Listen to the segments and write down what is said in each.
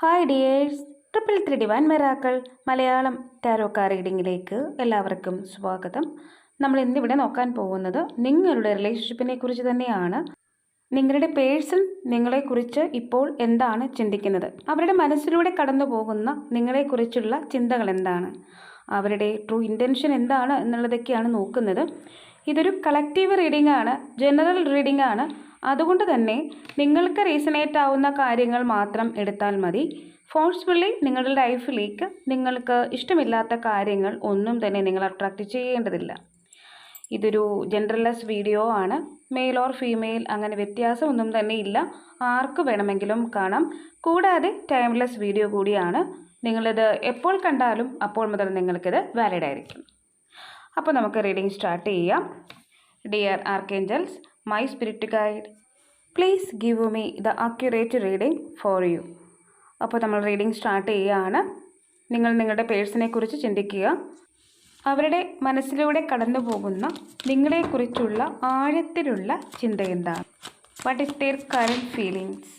Hi dears triple three divine miracles Malayalam tarot card റീഡിങ്ങിലേക്ക് എല്ലാവർക്കും സ്വാഗതം. നമ്മൾ ഇന്നിവിടെ നോക്കാൻ പോകുന്നത് നിങ്ങളുടെ റിലേഷൻഷിപ്പിനെ കുറിച്ച് തന്നെയാണ്. നിങ്ങളുടെ പേഴ്സൺ നിങ്ങളെക്കുറിച്ച് ഇപ്പോൾ എന്താണ് ചിന്തിക്കുന്നത്? അവരുടെ മനസ്സിലൂടെ കടന്നു പോകുന്ന നിങ്ങളെക്കുറിച്ചുള്ള ചിന്തകൾ എന്താണ്? അവരുടെ ട്രൂ ഇന്റൻഷൻ എന്താണ് എന്നുള്ളതൊക്കെയാണ് നോക്കുന്നത്. ഇതൊരു കളക്റ്റീവ് റീഡിംഗ് ആണ് ജനറൽ റീഡിംഗ് ആണ്. അതുകൊണ്ട് തന്നെ നിങ്ങൾക്ക് റീസണേറ്റ് ആവുന്ന കാര്യങ്ങൾ മാത്രം എടുത്താൽ മതി. ഫോഴ്സ്ഫുള്ളി നിങ്ങളുടെ ലൈഫിലേക്ക് നിങ്ങൾക്ക് ഇഷ്ടമില്ലാത്ത കാര്യങ്ങൾ ഒന്നും തന്നെ നിങ്ങൾ അട്രാക്റ്റ് ചെയ്യേണ്ടതില്ല. ഇതൊരു ജെൻഡർലെസ് വീഡിയോ ആണ്. മെയിൽ ഓർ ഫീമെയിൽ അങ്ങനെ വ്യത്യാസമൊന്നും തന്നെ ഇല്ല. ആർക്ക് വേണമെങ്കിലും കാണാം. കൂടാതെ ടൈംലെസ് വീഡിയോ കൂടിയാണ്. നിങ്ങളിത് എപ്പോൾ കണ്ടാലും അപ്പോൾ മുതൽ നിങ്ങൾക്കിത് വാലിഡ് ആയിരിക്കും. അപ്പോൾ നമുക്ക് റീഡിംഗ് സ്റ്റാർട്ട് ചെയ്യാം. Dear archangels my spirit guide please give me the accurate reading for you അപ്പോൾ നമ്മൾ റീഡിംഗ് സ്റ്റാർട്ട് ചെയ്യുകയാണ് നിങ്ങൾ നിങ്ങളുടെ പേഴ്സിനെ കുറിച്ച് ചിന്തിക്കുക. അവരുടെ മനസ്സിലൂടെ കടന്നു പോകുന്ന നിങ്ങളെക്കുറിച്ചുള്ള ആഴത്തിലുള്ള ചിന്ത എന്താണ്? What is their current feelings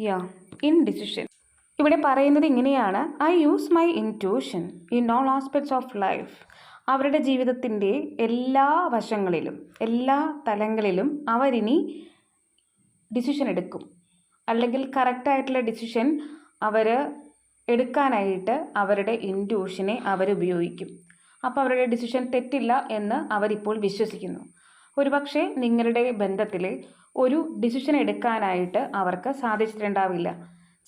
yeah in decision ഇവിടെ പറയുന്നത് ഇങ്ങനെയാണ്. I use my intuition in all aspects of life അവരുടെ ജീവിതത്തിന്റെ എല്ലാ വശങ്ങളിലും എല്ലാ തലങ്ങളിലും അവരിനി ഡിസിഷൻ എടുക്കും. അല്ലെങ്കിൽ കറക്റ്റായിട്ടുള്ള ഡിസിഷൻ അവർ എടുക്കാനായിട്ട് അവരുടെ ഇന്റൂഷനെ അവർ ഉപയോഗിക്കും. അപ്പോൾ അവരുടെ ഡിസിഷൻ തെറ്റില്ല എന്ന് അവരിപ്പോൾ വിശ്വസിക്കുന്നു. ഒരുപക്ഷെ നിങ്ങളുടെ ബന്ധത്തിൽ ഒരു ഡിസിഷൻ എടുക്കാനായിട്ട് അവർക്ക് സാധിച്ചിട്ടുണ്ടാവില്ല.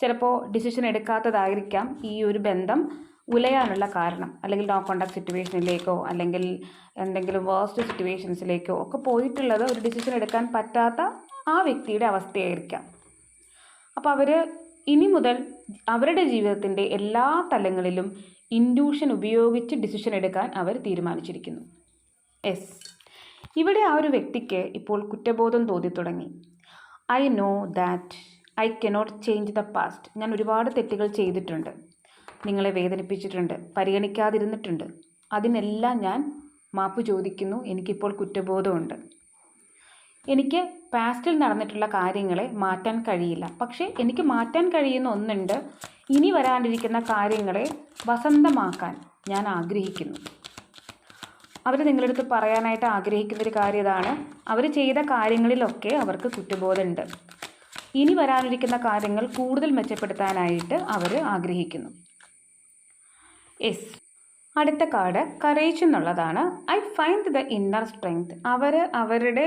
ചിലപ്പോൾ ഡിസിഷൻ എടുക്കാത്തതായിരിക്കാം ഈ ഒരു ബന്ധം ഉലയാനുള്ള കാരണം അല്ലെങ്കിൽ നോ കോണ്ടാക്ട് സിറ്റുവേഷനിലേക്കോ അല്ലെങ്കിൽ എന്തെങ്കിലും വേസ്റ്റ് സിറ്റുവേഷൻസിലേക്കോ ഒക്കെ പോയിട്ടുള്ളത് ഒരു ഡിസിഷൻ എടുക്കാൻ പറ്റാത്ത ആ വ്യക്തിയുടെ അവസ്ഥയായിരിക്കാം. അപ്പോൾ അവർ ഇനി മുതൽ അവരുടെ ജീവിതത്തിന്റെ എല്ലാ തലങ്ങളിലും ഇൻഡ്യൂഷൻ ഉപയോഗിച്ച് ഡിസിഷൻ എടുക്കാൻ അവർ തീരുമാനിച്ചിരിക്കുന്നു. എസ് ഇവിടെ ആ ഒരു വ്യക്തിക്ക് ഇപ്പോൾ കുറ്റബോധം തോന്നി തുടങ്ങി I know that I cannot change the past ഞാൻ ഒരുപാട് തെറ്റുകൾ ചെയ്തിട്ടുണ്ട്. നിങ്ങളെ വേദനിപ്പിച്ചിട്ടുണ്ട് പരിഗണിക്കാതിരുന്നിട്ടുണ്ട്. അതിനെല്ലാം ഞാൻ മാപ്പ് ചോദിക്കുന്നു. എനിക്കിപ്പോൾ കുറ്റബോധമുണ്ട്. എനിക്ക് പാസ്റ്റിൽ നടന്നിട്ടുള്ള കാര്യങ്ങളെ മാറ്റാൻ കഴിയില്ല. പക്ഷേ എനിക്ക് മാറ്റാൻ കഴിയുന്ന ഒന്നുണ്ട്. ഇനി വരാനിരിക്കുന്ന കാര്യങ്ങളെ വസന്തമാക്കാൻ ഞാൻ ആഗ്രഹിക്കുന്നു. അവർ നിങ്ങളുടെ അടുത്ത് പറയാനായിട്ട് ആഗ്രഹിക്കുന്നൊരു കാര്യം ഇതാണ് അവർ ചെയ്ത കാര്യങ്ങളിലൊക്കെ അവർക്ക് കുറ്റബോധമുണ്ട്. ഇനി വരാനിരിക്കുന്ന കാര്യങ്ങൾ കൂടുതൽ മെച്ചപ്പെടുത്താനായിട്ട് അവർ ആഗ്രഹിക്കുന്നു. യെസ് അടുത്ത കാർഡ് കറേജ് എന്നുള്ളതാണ്. I find the inner strength അവർ അവരുടെ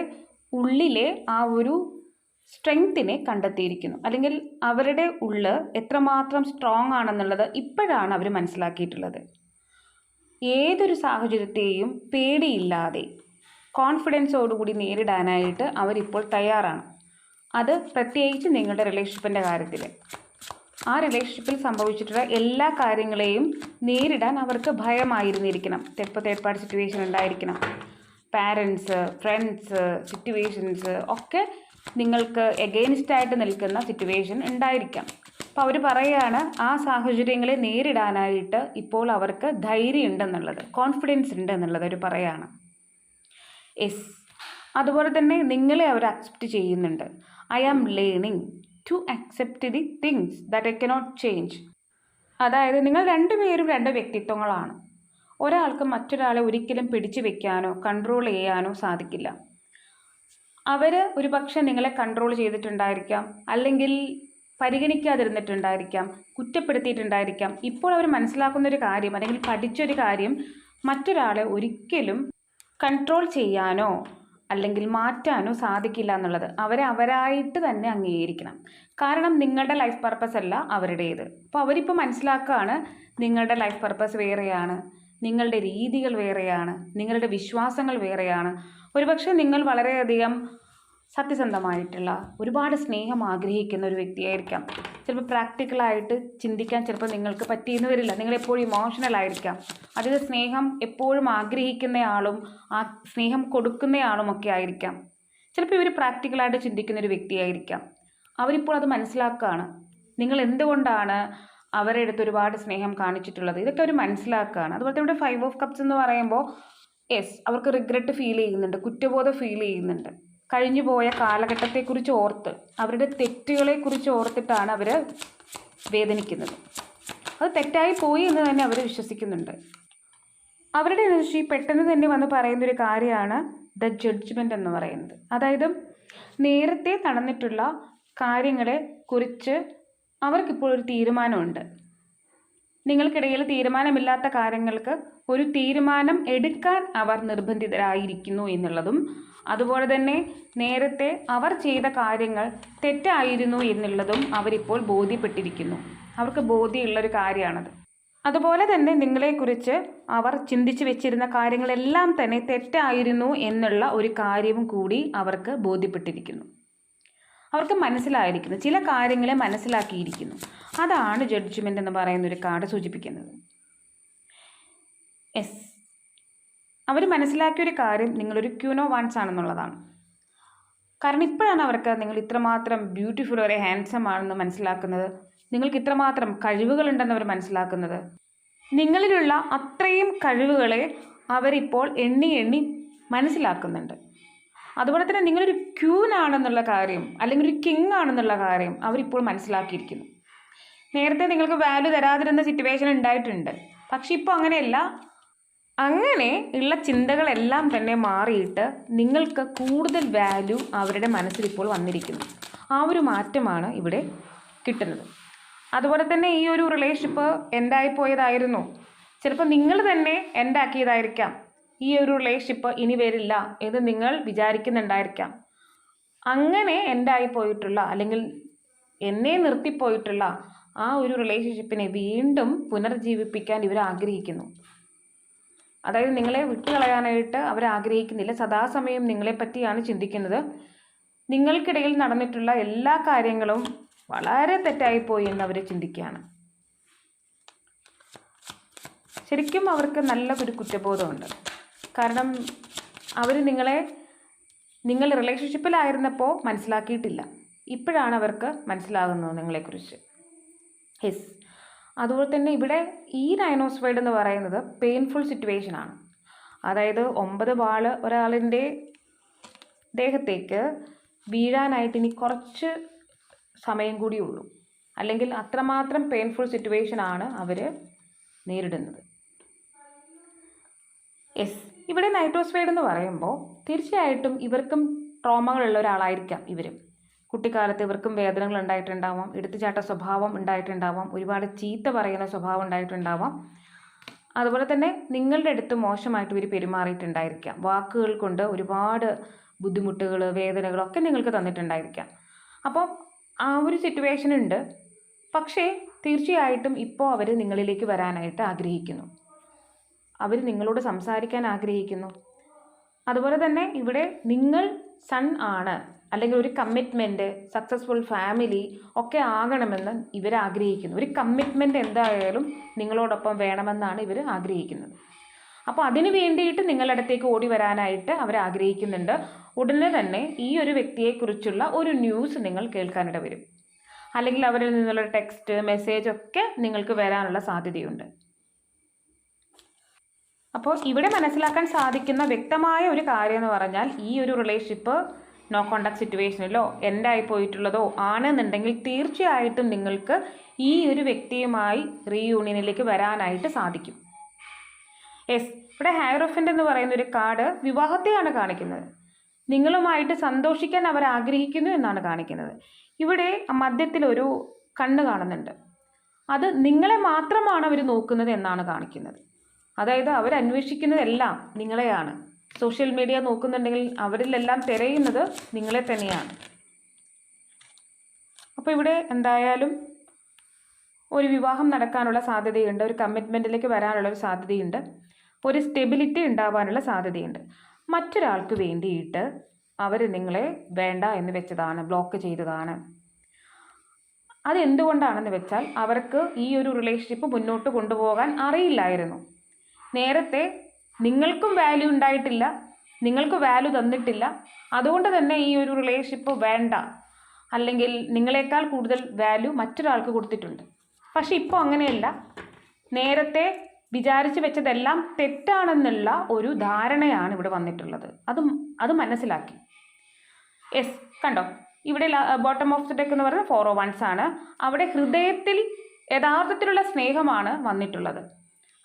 ഉള്ളിലെ ആ ഒരു സ്ട്രെങ്ത്തിനെ കണ്ടെത്തിയിരിക്കുന്നു. അല്ലെങ്കിൽ അവരുടെ ഉള്ള് എത്രമാത്രം സ്ട്രോങ് ആണെന്നുള്ളത് ഇപ്പോഴാണ് അവർ മനസ്സിലാക്കിയിട്ടുള്ളത്. ഏതൊരു സാഹചര്യത്തെയും പേടിയില്ലാതെ കോൺഫിഡൻസോടുകൂടി നേരിടാനായിട്ട് അവരിപ്പോൾ തയ്യാറാണ്. അത് പ്രത്യേകിച്ച് നിങ്ങളുടെ റിലേഷൻഷിപ്പിന്റെ കാര്യത്തിൽ ആ റിലേഷൻഷിപ്പിൽ സംഭവിച്ചിട്ടുള്ള എല്ലാ കാര്യങ്ങളെയും നേരിടാൻ അവർക്ക് ഭയമായിരുന്നിരിക്കണം. ചിലപ്പോൾ തേർഡ് പാർട്ടി സിറ്റുവേഷൻ ഉണ്ടായിരിക്കണം. പാരൻസ് ഫ്രണ്ട്സ് സിറ്റുവേഷൻസ് ഒക്കെ നിങ്ങൾക്ക് എഗെയിൻസ്റ്റ് ആയിട്ട് നിൽക്കുന്ന സിറ്റുവേഷൻ ഉണ്ടായിരിക്കാം. അപ്പോൾ അവർ പറയുകയാണ് ആ സാഹചര്യങ്ങളെ നേരിടാനായിട്ട് ഇപ്പോൾ അവർക്ക് ധൈര്യം ഉണ്ടെന്നുള്ളത് കോൺഫിഡൻസ് ഉണ്ട് എന്നുള്ളത് അവർ പറയുകയാണ് എസ് അതുപോലെ തന്നെ നിങ്ങളെ അവർ അക്സെപ്റ്റ് ചെയ്യുന്നുണ്ട്. I am learning to accept the things that I cannot change അതായത് നിങ്ങൾ രണ്ടുപേരും രണ്ട് വ്യക്തിത്വങ്ങളാണ്. ഒരാൾക്ക് മറ്റൊരാളെ ഒരിക്കലും പിടിച്ചു വെക്കാനോ കൺട്രോൾ ചെയ്യാനോ സാധിക്കില്ല. അവർ ഒരു പക്ഷേ നിങ്ങളെ കൺട്രോൾ ചെയ്തിട്ടുണ്ടായിരിക്കാം. അല്ലെങ്കിൽ പരിഗണിക്കാതിരുന്നിട്ടുണ്ടായിരിക്കാം. കുറ്റപ്പെടുത്തിയിട്ടുണ്ടായിരിക്കാം. ഇപ്പോൾ അവർ മനസ്സിലാക്കുന്ന ഒരു കാര്യം അല്ലെങ്കിൽ പഠിച്ചൊരു കാര്യം മറ്റൊരാളെ ഒരിക്കലും കൺട്രോൾ ചെയ്യാനോ അല്ലെങ്കിൽ മാറ്റാനോ സാധിക്കില്ല എന്നുള്ളത് അവരെ അവരായിട്ട് തന്നെ അംഗീകരിക്കണം. കാരണം നിങ്ങളുടെ ലൈഫ് പർപ്പസ് അല്ല അവരുടേത്. അപ്പോൾ അവരിപ്പോൾ മനസ്സിലാക്കുകയാണ് നിങ്ങളുടെ ലൈഫ് പർപ്പസ് വേറെയാണ് നിങ്ങളുടെ രീതികൾ വേറെയാണ് നിങ്ങളുടെ വിശ്വാസങ്ങൾ വേറെയാണ്. ഒരുപക്ഷെ നിങ്ങൾ വളരെയധികം സത്യസന്ധമായിട്ടുള്ള ഒരുപാട് സ്നേഹം ആഗ്രഹിക്കുന്ന ഒരു വ്യക്തിയായിരിക്കാം. ചിലപ്പോൾ പ്രാക്ടിക്കലായിട്ട് ചിന്തിക്കാൻ ചിലപ്പോൾ നിങ്ങൾക്ക് പറ്റിയെന്ന് വരില്ല. നിങ്ങൾ എപ്പോഴും ഇമോഷണൽ ആയിരിക്കാം. അതിൽ സ്നേഹം എപ്പോഴും ആഗ്രഹിക്കുന്നയാളും ആ സ്നേഹം കൊടുക്കുന്നയാളും ഒക്കെ ആയിരിക്കാം. ചിലപ്പോൾ ഇവർ പ്രാക്ടിക്കലായിട്ട് ചിന്തിക്കുന്ന ഒരു വ്യക്തിയായിരിക്കാം. അവരിപ്പോൾ അത് മനസ്സിലാക്കുകയാണ് നിങ്ങൾ എന്തുകൊണ്ടാണ് അവരുടെ അടുത്ത് ഒരുപാട് സ്നേഹം കാണിച്ചിട്ടുള്ളത്? ഇതൊക്കെ അവർ മനസ്സിലാക്കുകയാണ് അതുപോലെ ഇവിടെ ഫൈവ് ഓഫ് കപ്സ് എന്ന് പറയുമ്പോൾ യെസ് അവർക്ക് റിഗ്രറ്റ് ഫീൽ ചെയ്യുന്നുണ്ട് കുറ്റബോധം ഫീൽ ചെയ്യുന്നുണ്ട്. കഴിഞ്ഞു പോയ കാലഘട്ടത്തെക്കുറിച്ച് ഓർത്ത് അവരുടെ തെറ്റുകളെ കുറിച്ച് ഓർത്തിട്ടാണ് അവർ വേദനിക്കുന്നത്. അത് തെറ്റായി പോയി എന്ന് തന്നെ അവർ വിശ്വസിക്കുന്നുണ്ട്. അവരുടെ എനർജി പെട്ടെന്ന് തന്നെ വന്ന് പറയുന്ന ഒരു കാര്യമാണ് ദ ജഡ്ജ്മെന്റ് എന്ന് പറയുന്നത്. അതായത് നേരത്തെ നടന്നിട്ടുള്ള കാര്യങ്ങളെ കുറിച്ച് അവർക്കിപ്പോൾ ഒരു തീരുമാനമുണ്ട്. നിങ്ങൾക്കിടയിൽ തീരുമാനമില്ലാത്ത കാര്യങ്ങൾക്ക് ഒരു തീരുമാനം എടുക്കാൻ അവർ നിർബന്ധിതരായിരിക്കുന്നു എന്നുള്ളതും അതുപോലെ തന്നെ നേരത്തെ അവർ ചെയ്ത കാര്യങ്ങൾ തെറ്റായിരുന്നു എന്നുള്ളതും അവരിപ്പോൾ ബോധ്യപ്പെട്ടിരിക്കുന്നു. അവർക്ക് ബോധ്യമുള്ളൊരു കാര്യമാണത്. അതുപോലെ തന്നെ നിങ്ങളെക്കുറിച്ച് അവർ ചിന്തിച്ചു വെച്ചിരുന്ന കാര്യങ്ങളെല്ലാം തന്നെ തെറ്റായിരുന്നു എന്നുള്ള ഒരു കാര്യവും കൂടി അവർക്ക് ബോധ്യപ്പെട്ടിരിക്കുന്നു. അവർക്ക് മനസ്സിലായിരിക്കുന്നു. ചില കാര്യങ്ങളെ മനസ്സിലാക്കിയിരിക്കുന്നു. അതാണ് ജഡ്ജ്മെന്റ് എന്ന് പറയുന്ന ഒരു കാർഡ് സൂചിപ്പിക്കുന്നത്. എസ് അവർ മനസ്സിലാക്കിയ ഒരു കാര്യം നിങ്ങളൊരു ക്യൂനോ വാൻസ് ആണെന്നുള്ളതാണ്. കാരണം ഇപ്പോഴാണ് അവർക്ക് നിങ്ങൾ ഇത്രമാത്രം ബ്യൂട്ടിഫുൾ ഒരു ഹാൻസം ആണെന്ന് മനസ്സിലാക്കുന്നത്. നിങ്ങൾക്ക് ഇത്രമാത്രം കഴിവുകളുണ്ടെന്ന് അവർ മനസ്സിലാക്കുന്നത്. നിങ്ങളിലുള്ള അത്രയും കഴിവുകളെ അവരിപ്പോൾ എണ്ണി എണ്ണി മനസ്സിലാക്കുന്നുണ്ട്. അതുപോലെ തന്നെ നിങ്ങളൊരു ക്യൂൻ ആണെന്നുള്ള കാര്യം അല്ലെങ്കിൽ ഒരു കിങ് ആണെന്നുള്ള കാര്യം അവരിപ്പോൾ മനസ്സിലാക്കിയിരിക്കുന്നു. നേരത്തെ നിങ്ങൾക്ക് വാല്യൂ തരാതിരുന്ന സിറ്റുവേഷൻ ഉണ്ടായിട്ടുണ്ട്. പക്ഷെ ഇപ്പോൾ അങ്ങനെയല്ല. അങ്ങനെ ഉള്ള ചിന്തകളെല്ലാം തന്നെ മാറിയിട്ട് നിങ്ങൾക്ക് കൂടുതൽ വാല്യൂ അവരുടെ മനസ്സിൽ ഇപ്പോൾ വന്നിരിക്കുന്നു. ആ ഒരു മാറ്റമാണ് ഇവിടെ കിട്ടുന്നത്. അതുപോലെ തന്നെ ഈ ഒരു റിലേഷൻഷിപ്പ് എന്തായിപ്പോയതായിരുന്നു പോയതായിരുന്നു. ചിലപ്പോൾ നിങ്ങൾ തന്നെ എന്താക്കിയതായിരിക്കാം. ഈ ഒരു റിലേഷൻഷിപ്പ് ഇനി വരില്ല എന്ന് നിങ്ങൾ വിചാരിക്കുന്നുണ്ടായിരിക്കാം. അങ്ങനെ എൻഡായി പോയിട്ടുള്ള അല്ലെങ്കിൽ എന്നെ നിർത്തിപ്പോയിട്ടുള്ള ആ ഒരു റിലേഷൻഷിപ്പിനെ വീണ്ടും പുനർജീവിപ്പിക്കാൻ ഇവർ ആഗ്രഹിക്കുന്നു. അതായത് നിങ്ങളെ വിട്ടുകളയാനായിട്ട് അവർ ആഗ്രഹിക്കുന്നില്ല സദാസമയം നിങ്ങളെ പറ്റിയാണ് ചിന്തിക്കുന്നത്. നിങ്ങൾക്കിടയിൽ നടന്നിട്ടുള്ള എല്ലാ കാര്യങ്ങളും വളരെ തെറ്റായിപ്പോയി എന്ന് അവർ ചിന്തിക്കുകയാണ്. ശരിക്കും അവർക്ക് നല്ല ഒരു കുറ്റബോധമുണ്ട്. കാരണം അവർ നിങ്ങളെ നിങ്ങൾ റിലേഷൻഷിപ്പിലായിരുന്നപ്പോൾ മനസ്സിലാക്കിയിട്ടില്ല. ഇപ്പോഴാണ് അവർക്ക് മനസ്സിലാകുന്നത് നിങ്ങളെക്കുറിച്ച്. യെസ്. അതുപോലെ തന്നെ ഇവിടെ ഈ ഡയനോസ്ഫൈഡ് എന്ന് പറയുന്നത് പെയിൻഫുൾ സിറ്റുവേഷൻ ആണ്. അതായത് ഒമ്പത് വാൾ ഒരാളിന്റെ ദേഹത്തേക്ക് വീഴാനായിട്ട് ഇനി കുറച്ച് സമയം കൂടി ഉള്ളൂ. അല്ലെങ്കിൽ അത്രമാത്രം പെയിൻഫുൾ സിറ്റുവേഷൻ ആണ് അവർ നേരിടുന്നത്. എസ് ഇവിടെ നൈട്രോസ്ഫൈഡ് എന്ന് പറയുമ്പോൾ തീർച്ചയായിട്ടും ഇവർക്കും ട്രോമകളുള്ള ഒരാളായിരിക്കാം ഇവരും. കുട്ടിക്കാലത്ത് ഇവർക്കും വേദനകൾ ഉണ്ടായിട്ടുണ്ടാവാം എടുത്തുചാട്ട സ്വഭാവം ഉണ്ടായിട്ടുണ്ടാവാം ഒരുപാട് ചീത്ത പറയുന്ന സ്വഭാവം ഉണ്ടായിട്ടുണ്ടാവാം. അതുപോലെ തന്നെ നിങ്ങളുടെ അടുത്ത് മോശമായിട്ട് ഇവർ പെരുമാറിയിട്ടുണ്ടായിരിക്കാം. വാക്കുകൾ കൊണ്ട് ഒരുപാട് ബുദ്ധിമുട്ടുകൾ വേദനകളൊക്കെ നിങ്ങൾക്ക് തന്നിട്ടുണ്ടായിരിക്കാം. അപ്പോൾ ആ ഒരു സിറ്റുവേഷൻ ഉണ്ട്. പക്ഷേ തീർച്ചയായിട്ടും ഇപ്പോൾ അവർ നിങ്ങളിലേക്ക് വരാനായിട്ട് ആഗ്രഹിക്കുന്നു. അവർ നിങ്ങളോട് സംസാരിക്കാൻ ആഗ്രഹിക്കുന്നു. അതുപോലെ തന്നെ ഇവിടെ നിങ്ങൾ സൺ ആണ്. അല്ലെങ്കിൽ ഒരു കമ്മിറ്റ്മെന്റ് സക്സസ്ഫുൾ ഫാമിലി ഒക്കെ ആകണമെന്ന് ഇവർ ആഗ്രഹിക്കുന്നു. ഒരു കമ്മിറ്റ്മെന്റ് എന്തായാലും നിങ്ങളോടൊപ്പം വേണമെന്നാണ് ഇവർ ആഗ്രഹിക്കുന്നത്. അപ്പോൾ അതിന് വേണ്ടിയിട്ട് നിങ്ങളടുത്തേക്ക് ഓടി വരാനായിട്ട് അവർ ആഗ്രഹിക്കുന്നുണ്ട്. ഉടനെ തന്നെ ഈ ഒരു വ്യക്തിയെക്കുറിച്ചുള്ള ഒരു ന്യൂസ് നിങ്ങൾ കേൾക്കാനിട വരും. അല്ലെങ്കിൽ അവരിൽ നിന്നുള്ള ടെക്സ്റ്റ് മെസ്സേജ് ഒക്കെ നിങ്ങൾക്ക് വരാനുള്ള സാധ്യതയുണ്ട്. അപ്പോൾ ഇവിടെ മനസ്സിലാക്കാൻ സാധിക്കുന്ന വ്യക്തമായ ഒരു കാര്യം എന്ന് പറഞ്ഞാൽ ഈ ഒരു റിലേഷൻഷിപ്പ് നോ കോണ്ടാക്ട് സിറ്റുവേഷനിലോ എൻഡായി പോയിട്ടുള്ളതോ ആണെന്നുണ്ടെങ്കിൽ തീർച്ചയായിട്ടും നിങ്ങൾക്ക് ഈ ഒരു വ്യക്തിയുമായി റീയൂണിയനിലേക്ക് വരാനായിട്ട് സാധിക്കും. യെസ് ഇവിടെ ഹയറോഫന്റ് എന്ന് പറയുന്ന ഒരു കാർഡ് വിവാഹത്തെയാണ് കാണിക്കുന്നത്. നിങ്ങളുമായിട്ട് സന്തോഷിക്കാൻ അവർ ആഗ്രഹിക്കുന്നു എന്നാണ് കാണിക്കുന്നത്. ഇവിടെ മധ്യത്തിൽ ഒരു കണ്ണ് കാണുന്നുണ്ട്. അത് നിങ്ങളെ മാത്രമാണ് അവർ നോക്കുന്നത് എന്നാണ് കാണിക്കുന്നത്. അതായത് അവരന്വേഷിക്കുന്നതെല്ലാം നിങ്ങളെയാണ്. സോഷ്യൽ മീഡിയ നോക്കുന്നുണ്ടെങ്കിൽ അവരിലെല്ലാം തിരയുന്നത് നിങ്ങളെ തന്നെയാണ്. അപ്പോൾ ഇവിടെ എന്തായാലും ഒരു വിവാഹം നടക്കാനുള്ള സാധ്യതയുണ്ട് ഒരു കമ്മിറ്റ്മെന്റിലേക്ക് വരാനുള്ള ഒരു സാധ്യതയുണ്ട് ഒരു സ്റ്റെബിലിറ്റി ഉണ്ടാവാനുള്ള സാധ്യതയുണ്ട്. മറ്റൊരാൾക്ക് വേണ്ടിയിട്ട് അവർ നിങ്ങളെ വേണ്ട എന്ന് വെച്ചതാണ് ബ്ലോക്ക് ചെയ്തതാണ്. അതെന്തുകൊണ്ടാണെന്ന് വെച്ചാൽ അവർക്ക് ഈ ഒരു റിലേഷൻഷിപ്പ് മുന്നോട്ട് കൊണ്ടുപോകാൻ അറിയില്ലായിരുന്നു. നേരത്തെ നിങ്ങൾക്കും വാല്യൂ ഉണ്ടായിട്ടില്ല. നിങ്ങൾക്ക് വാല്യൂ തന്നിട്ടില്ല. അതുകൊണ്ട് തന്നെ ഈ ഒരു റിലേഷൻഷിപ്പ് വേണ്ട. അല്ലെങ്കിൽ നിങ്ങളെക്കാൾ കൂടുതൽ വാല്യൂ മറ്റൊരാൾക്ക് കൊടുത്തിട്ടുണ്ട്. പക്ഷെ ഇപ്പോൾ അങ്ങനെയല്ല. നേരത്തെ വിചാരിച്ചു വെച്ചതെല്ലാം തെറ്റാണെന്നുള്ള ഒരു ധാരണയാണ് ഇവിടെ വന്നിട്ടുള്ളത്. അത് അത് മനസ്സിലാക്കി. യെസ് കണ്ടോ? ഇവിടെ ബോട്ടം ഓഫ് ദി എന്ന് പറയുന്നത് ഫോർ ഓ വൺസ് ആണ്. അവിടെ ഹൃദയത്തിൽ യഥാർത്ഥത്തിലുള്ള സ്നേഹമാണ് വന്നിട്ടുള്ളത്.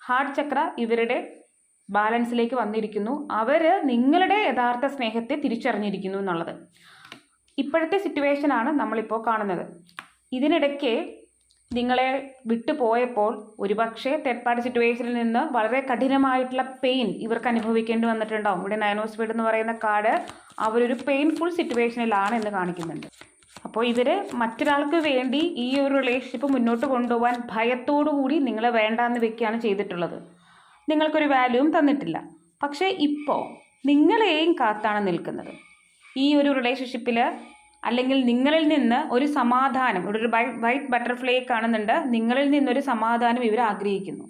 ഹാർട്ട് ചക്ര ഇവരുടെ ബാലൻസിലേക്ക് വന്നിരിക്കുന്നു. അവർ നിങ്ങളുടെ യഥാർത്ഥ സ്നേഹത്തെ തിരിച്ചറിഞ്ഞിരിക്കുന്നു എന്നുള്ളത്. ഇപ്പോഴത്തെ സിറ്റുവേഷനാണ് നമ്മളിപ്പോൾ കാണുന്നത്. ഇതിനിടയ്ക്ക് നിങ്ങളെ വിട്ടുപോയപ്പോൾ ഒരുപക്ഷെ തേർഡ് പാർട്ടി സിറ്റുവേഷനിൽ നിന്ന് വളരെ കഠിനമായിട്ടുള്ള പെയിൻ ഇവർക്ക് അനുഭവിക്കേണ്ടി വന്നിട്ടുണ്ടാവും. ഇവിടെ നയനോസ് വീട് എന്ന് പറയുന്ന കാർഡ് അവരൊരു പെയിൻഫുൾ സിറ്റുവേഷനിലാണ് എന്ന് കാണിക്കുന്നുണ്ട്. അപ്പോൾ ഇവർ മറ്റൊരാൾക്ക് വേണ്ടി ഈ ഒരു റിലേഷൻഷിപ്പ് മുന്നോട്ട് കൊണ്ടുപോകാൻ ഭയത്തോടു കൂടി നിങ്ങളെ വേണ്ടാന്ന് വെക്കുകയാണ് ചെയ്തിട്ടുള്ളത്. നിങ്ങൾക്കൊരു വാല്യൂവും തന്നിട്ടില്ല. പക്ഷേ ഇപ്പോൾ നിങ്ങളെയും കാത്താണ് നിൽക്കുന്നത്. ഈ ഒരു റിലേഷൻഷിപ്പിൽ അല്ലെങ്കിൽ നിങ്ങളിൽ നിന്ന് ഒരു സമാധാനം ഒരു വൈറ്റ് ബട്ടർഫ്ലൈ കാണുന്നുണ്ട്. നിങ്ങളിൽ നിന്നൊരു സമാധാനം ഇവർ ആഗ്രഹിക്കുന്നു.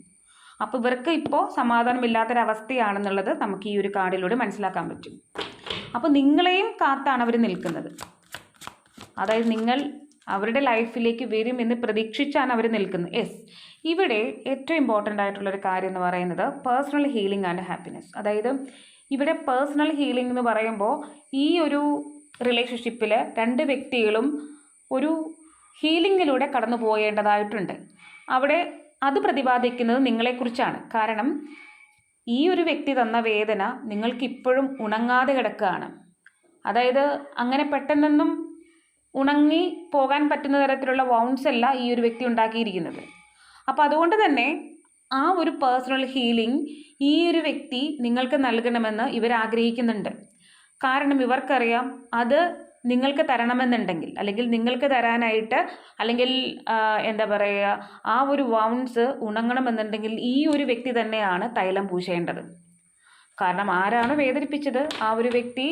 അപ്പോൾ ഇവർക്ക് ഇപ്പോൾ സമാധാനമില്ലാത്തൊരവസ്ഥയാണെന്നുള്ളത് നമുക്ക് ഈ ഒരു കാർഡിലൂടെ മനസ്സിലാക്കാൻ പറ്റും. അപ്പോൾ നിങ്ങളെയും കാത്താണ് അവർ നിൽക്കുന്നത്. അതായത് നിങ്ങൾ അവരുടെ ലൈഫിലേക്ക് വരും എന്ന് പ്രതീക്ഷിച്ചാണ് അവർ നിൽക്കുന്നത്. യെസ് ഇവിടെ ഏറ്റവും ഇമ്പോർട്ടന്റ് ആയിട്ടുള്ളൊരു കാര്യം എന്ന് പറയുന്നത് പേഴ്സണൽ ഹീലിംഗ് ആൻഡ് ഹാപ്പിനെസ് അതായത് ഇവിടെ പേഴ്സണൽ ഹീലിംഗ് എന്ന് പറയുമ്പോൾ ഈ ഒരു റിലേഷൻഷിപ്പിൽ രണ്ട് വ്യക്തികളും ഒരു ഹീലിങ്ങിലൂടെ കടന്നു പോകേണ്ടതായിട്ടുണ്ട്. അവിടെ അത് പ്രതിപാദിക്കുന്നത് നിങ്ങളെക്കുറിച്ചാണ്. കാരണം ഈ ഒരു വ്യക്തി തന്ന വേദന നിങ്ങൾക്ക് ഇപ്പോഴും ഉണങ്ങാതെ കിടക്കുകയാണ്. അതായത് അങ്ങനെ പെട്ടെന്നൊന്നും ഉണങ്ങി പോകാൻ പറ്റുന്ന തരത്തിലുള്ള വൗണ്ട്സ് അല്ല ഈ ഒരു വ്യക്തി ഉണ്ടാക്കിയിരിക്കുന്നത്. അപ്പോൾ അതുകൊണ്ട് തന്നെ ആ ഒരു പേഴ്സണൽ ഹീലിംഗ് ഈ ഒരു വ്യക്തി നിങ്ങൾക്ക് നൽകണമെന്ന് ഇവർ ആഗ്രഹിക്കുന്നുണ്ട്. കാരണം ഇവർക്കറിയാം അത് നിങ്ങൾക്ക് തരണമെന്നുണ്ടെങ്കിൽ അല്ലെങ്കിൽ നിങ്ങൾക്ക് തരാനായിട്ട് അല്ലെങ്കിൽ എന്താ പറയുക ആ ഒരു വൗണ്ട്സ് ഉണങ്ങണമെന്നുണ്ടെങ്കിൽ ഈ ഒരു വ്യക്തി തന്നെയാണ് തൈലം പൂശേണ്ടത്. കാരണം ആരാണ് വേദനിപ്പിച്ചത്? ആ ഒരു വ്യക്തി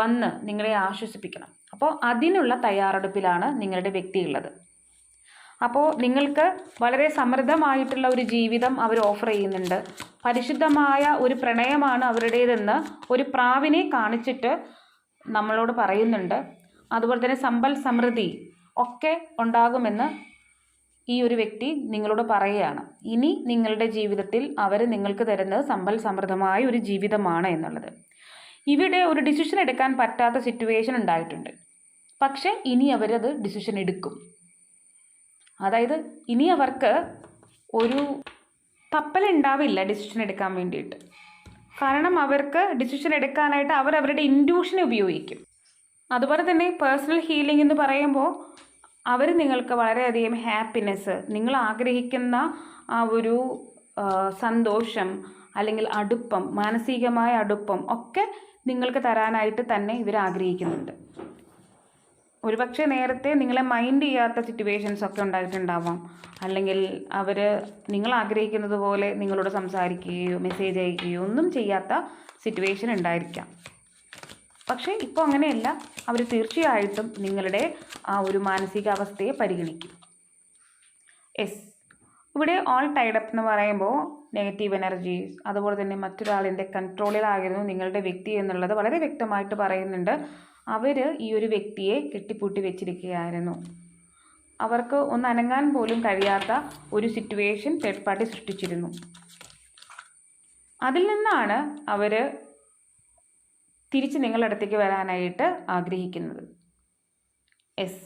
വന്ന് നിങ്ങളെ ആശ്വസിപ്പിക്കണം. അപ്പോൾ അതിനുള്ള തയ്യാറെടുപ്പിലാണ് നിങ്ങളുടെ വ്യക്തി ഉള്ളത് അപ്പോൾ നിങ്ങൾക്ക് വളരെ സമൃദ്ധമായിട്ടുള്ള ഒരു ജീവിതം അവർ ഓഫർ ചെയ്യുന്നുണ്ട്. പരിശുദ്ധമായ ഒരു പ്രണയമാണ് അവരുടേതെന്ന് ഒരു പ്രാവിനെ കാണിച്ചിട്ട് നമ്മളോട് പറയുന്നുണ്ട്. അതുപോലെ തന്നെ സമ്പൽ സമൃദ്ധി ഒക്കെ ഉണ്ടാകുമെന്ന് ഈ ഒരു വ്യക്തി നിങ്ങളോട് പറയുകയാണ്. ഇനി നിങ്ങളുടെ ജീവിതത്തിൽ അവർ നിങ്ങൾക്ക് തരുന്നത് സമ്പൽ സമൃദ്ധമായ ഒരു ജീവിതമാണ് എന്നുള്ളത്. ഇവിടെ ഒരു ഡിസിഷൻ എടുക്കാൻ പറ്റാത്ത സിറ്റുവേഷൻ ഉണ്ടായിട്ടുണ്ട്. പക്ഷേ ഇനി അവരത് ഡിസിഷൻ എടുക്കും. അതായത് ഇനി അവർക്ക് ഒരു തപ്പലുണ്ടാവില്ല ഡിസിഷൻ എടുക്കാൻ വേണ്ടിയിട്ട്. കാരണം അവർക്ക് ഡിസിഷൻ എടുക്കാനായിട്ട് അവർ അവരുടെ ഇൻഡ്യൂഷനെ ഉപയോഗിക്കും. അതുപോലെ തന്നെ പേഴ്സണൽ ഹീലിംഗ് എന്ന് പറയുമ്പോൾ അവർ നിങ്ങൾക്ക് വളരെയധികം ഹാപ്പിനെസ് നിങ്ങൾ ആഗ്രഹിക്കുന്ന ആ ഒരു സന്തോഷം അല്ലെങ്കിൽ അടുപ്പം മാനസികമായ അടുപ്പം ഒക്കെ നിങ്ങൾക്ക് തരാനായിട്ട് തന്നെ ഇവർ ആഗ്രഹിക്കുന്നുണ്ട്. ഒരുപക്ഷെ നേരത്തെ നിങ്ങളെ മൈൻഡ് ചെയ്യാത്ത സിറ്റുവേഷൻസ് ഒക്കെ ഉണ്ടായിട്ടുണ്ടാവാം. അല്ലെങ്കിൽ അവർ നിങ്ങൾ ആഗ്രഹിക്കുന്നത് പോലെ നിങ്ങളോട് സംസാരിക്കുകയോ മെസ്സേജ് അയക്കുകയോ ഒന്നും ചെയ്യാത്ത സിറ്റുവേഷൻ ഉണ്ടായിരിക്കാം. പക്ഷേ ഇപ്പോൾ അങ്ങനെയല്ല. അവർ തീർച്ചയായിട്ടും നിങ്ങളുടെ ആ ഒരു മാനസികാവസ്ഥയെ പരിഗണിക്കും. എസ് ഇവിടെ ഓൾ ടൈഡപ്പ് എന്ന് പറയുമ്പോൾ നെഗറ്റീവ് എനർജീസ് അതുപോലെ തന്നെ മറ്റൊരാളിന്റെ കൺട്രോളിലായിരുന്നു നിങ്ങളുടെ വ്യക്തി എന്നുള്ളത് വളരെ വ്യക്തമായിട്ട് പറയുന്നുണ്ട്. അവർ ഈ ഒരു വ്യക്തിയെ കെട്ടിപ്പൂട്ടി വെച്ചിരിക്കുകയായിരുന്നു. അവർക്ക് ഒന്ന് അനങ്ങാൻ പോലും കഴിയാത്ത ഒരു സിറ്റുവേഷൻ തേർഡ് പാർട്ടി സൃഷ്ടിച്ചിരുന്നു. അതിൽ നിന്നാണ് അവർ തിരിച്ച് നിങ്ങളുടെ അടുത്തേക്ക് വരാനായിട്ട് ആഗ്രഹിക്കുന്നത്. എസ്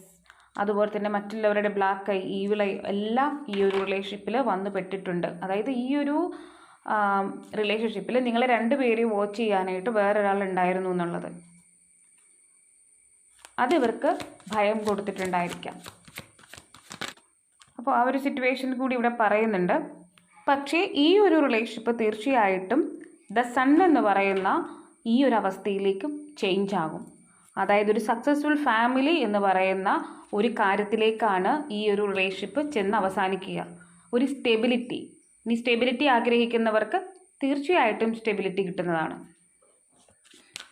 അതുപോലെ തന്നെ മറ്റുള്ളവരുടെ ബ്ലാക്ക് ഐ ഈവിൾ എല്ലാം ഈ ഒരു റിലേഷൻഷിപ്പിൽ വന്നു പെട്ടിട്ടുണ്ട്. അതായത് ഈ ഒരു റിലേഷൻഷിപ്പിൽ നിങ്ങളെ രണ്ടുപേരെയും വാച്ച് ചെയ്യാനായിട്ട് വേറൊരാൾ ഉണ്ടായിരുന്നു എന്നുള്ളത്. അതിവർക്ക് ഭയം കൊടുത്തിട്ടുണ്ടായിരിക്കാം. അപ്പോൾ ആ ഒരു സിറ്റുവേഷൻ കൂടി ഇവിടെ പറയുന്നുണ്ട്. പക്ഷേ ഈ ഒരു റിലേഷൻഷിപ്പ് തീർച്ചയായിട്ടും ദ സൺ എന്ന് പറയുന്ന ഈ ഒരു അവസ്ഥയിലേക്കും ചേഞ്ച് ആകും. അതായത് ഒരു സക്സസ്ഫുൾ ഫാമിലി എന്ന് പറയുന്ന ഒരു കാര്യത്തിലേക്കാണ് ഈ ഒരു റിലേഷൻഷിപ്പ് ചെന്ന് അവസാനിക്കുക. ഒരു സ്റ്റെബിലിറ്റി ഇനി സ്റ്റെബിലിറ്റി ആഗ്രഹിക്കുന്നവർക്ക് തീർച്ചയായിട്ടും സ്റ്റെബിലിറ്റി കിട്ടുന്നതാണ്.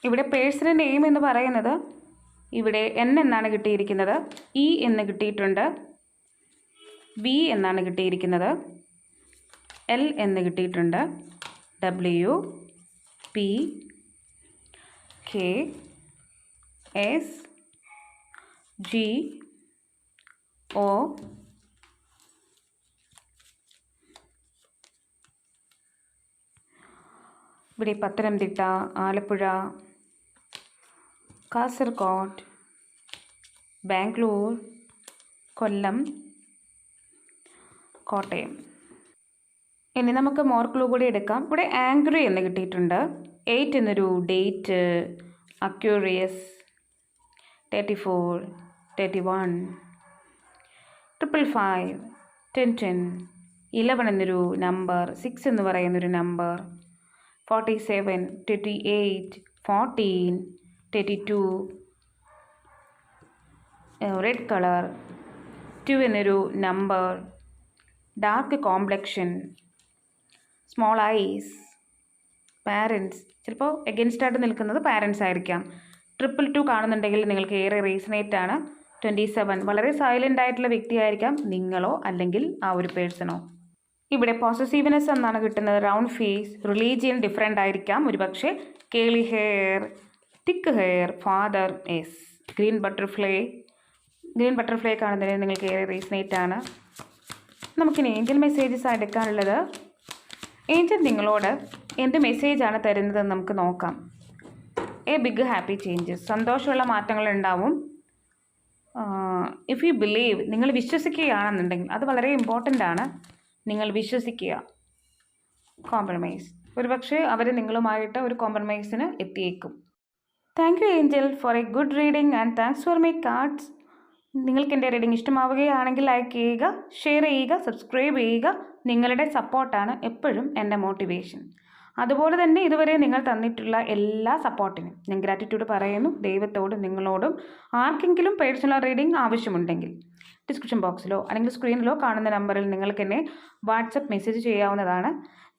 ഇവിടെ പേഴ്സണൽ നെയിം എന്ന് പറയുന്നത് ഇവിടെ എൻ എന്നാണ് കിട്ടിയിരിക്കുന്നത്. ഇ എന്ന് കിട്ടിയിട്ടുണ്ട്. വി എന്നാണ് കിട്ടിയിരിക്കുന്നത്. എൽ എന്ന് കിട്ടിയിട്ടുണ്ട്. W P K S G O ഇവിടെ പത്തനംതിട്ട ആലപ്പുഴ കാസർഗോഡ് ബാംഗ്ലൂർ കൊല്ലം കോട്ടയം. ഇനി നമുക്ക് മോർ ക്ലൂ കൂടി എടുക്കാം. ഇവിടെ ആംഗ്രി എന്ന് കിട്ടിയിട്ടുണ്ട്. എയ്റ്റ് എന്നൊരു date Aquarius thirty four thirty one triple five ten ten eleven എന്നൊരു നമ്പർ സിക്സ് എന്ന് പറയുന്നൊരു number forty seven twenty eight fourteen thirty red colour two എന്നൊരു number dark complexion small eyes parents ചിലപ്പോൾ against ആയിട്ട് നിൽക്കുന്നത് parents ആയിരിക്കാം. Triple two കാണുന്നുണ്ടെങ്കിൽ നിങ്ങൾക്ക് ഏറെ റീസണേറ്റ് ആണ്. ട്വന്റി സെവൻ വളരെ സൈലന്റ് ആയിട്ടുള്ള വ്യക്തിയായിരിക്കാം നിങ്ങളോ അല്ലെങ്കിൽ ആ ഒരു പേഴ്സണോ ഇവിടെ പോസസീവ്നെസ് എന്നാണ് കിട്ടുന്നത്. റൗണ്ട് ഫേസ് റിലീജിയൻ ഡിഫറെന്റ് ആയിരിക്കാം. ഒരുപക്ഷെ curly hair thick hair feathers green butterfly green butterfly കാണുന്നതിന് നിങ്ങൾക്ക് ഏറെ റീസണേറ്റ് ആണ്. നമുക്കിനി ഏഞ്ചൽ മെസ്സേജസ് എടുക്കാനുള്ളത്. ഏഞ്ചൽ നിങ്ങളോട് എന്ത് മെസ്സേജാണ് തരുന്നതെന്ന് നമുക്ക് നോക്കാം. എ ബിഗ് ഹാപ്പി ചേഞ്ചസ് സന്തോഷമുള്ള മാറ്റങ്ങൾ ഉണ്ടാവും. ഇഫ് യു ബിലീവ് നിങ്ങൾ വിശ്വസിക്കുകയാണെന്നുണ്ടെങ്കിൽ അത് വളരെ ഇമ്പോർട്ടന്റ് ആണ്. നിങ്ങൾ വിശ്വസിക്കുക. കോംപ്രമൈസ് ഒരുപക്ഷെ അവർ നിങ്ങളുമായിട്ട് ഒരു കോംപ്രമൈസിന് എത്തിയേക്കും. Thank you angel for a good reading and thanks for my cards നിങ്ങൾക്ക് എന്റെ റീഡിംഗ് ഇഷ്ടമാവുകയാണെങ്കിൽ ലൈക്ക് ചെയ്യുക ഷെയർ ചെയ്യുക സബ്സ്ക്രൈബ് ചെയ്യുക. നിങ്ങളുടെ സപ്പോർട്ടാണ് എപ്പോഴും എന്റെ മോട്ടിവേഷൻ അതുപോലെ തന്നെ ഇതുവരെ നിങ്ങൾ തന്നിട്ടുള്ള എല്ലാ സപ്പോർട്ടിനും ഞാൻ ഗ്രാറ്റിറ്റ്യൂഡ് പറയുന്നു. ദൈവത്തോടും നിങ്ങളോടും ആർക്കെങ്കിലും പേഴ്സണൽ റീഡിംഗ് ആവശ്യമുണ്ടെങ്കിൽ ഡിസ്ക്രിപ്ഷൻ ബോക്സിലോ അല്ലെങ്കിൽ സ്ക്രീനിലോ കാണുന്ന നമ്പറിൽ നിങ്ങൾക്ക് എന്നെ വാട്സപ്പ് മെസ്സേജ് ചെയ്യാവുന്നതാണ്.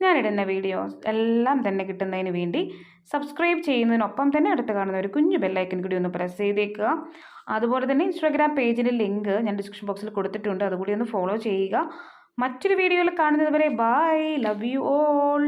ഞാനിടുന്ന വീഡിയോസ് എല്ലാം തന്നെ കിട്ടുന്നതിന് വേണ്ടി സബ്സ്ക്രൈബ് ചെയ്യുന്നതിനൊപ്പം തന്നെ അടുത്ത് കാണുന്ന ഒരു കുഞ്ഞു ബെല്ലൈക്കൻ കൂടി ഒന്ന് പ്രസ് ചെയ്തേക്കുക. അതുപോലെ തന്നെ ഇൻസ്റ്റാഗ്രാം പേജിന്റെ ലിങ്ക് ഞാൻ ഡിസ്ക്രിപ്ഷൻ ബോക്സിൽ കൊടുത്തിട്ടുണ്ട്. അതുകൂടി ഒന്ന് ഫോളോ ചെയ്യുക. മറ്റൊരു വീഡിയോയിൽ കാണുന്നതുവരെ ബൈ ലവ് യു ഓൾ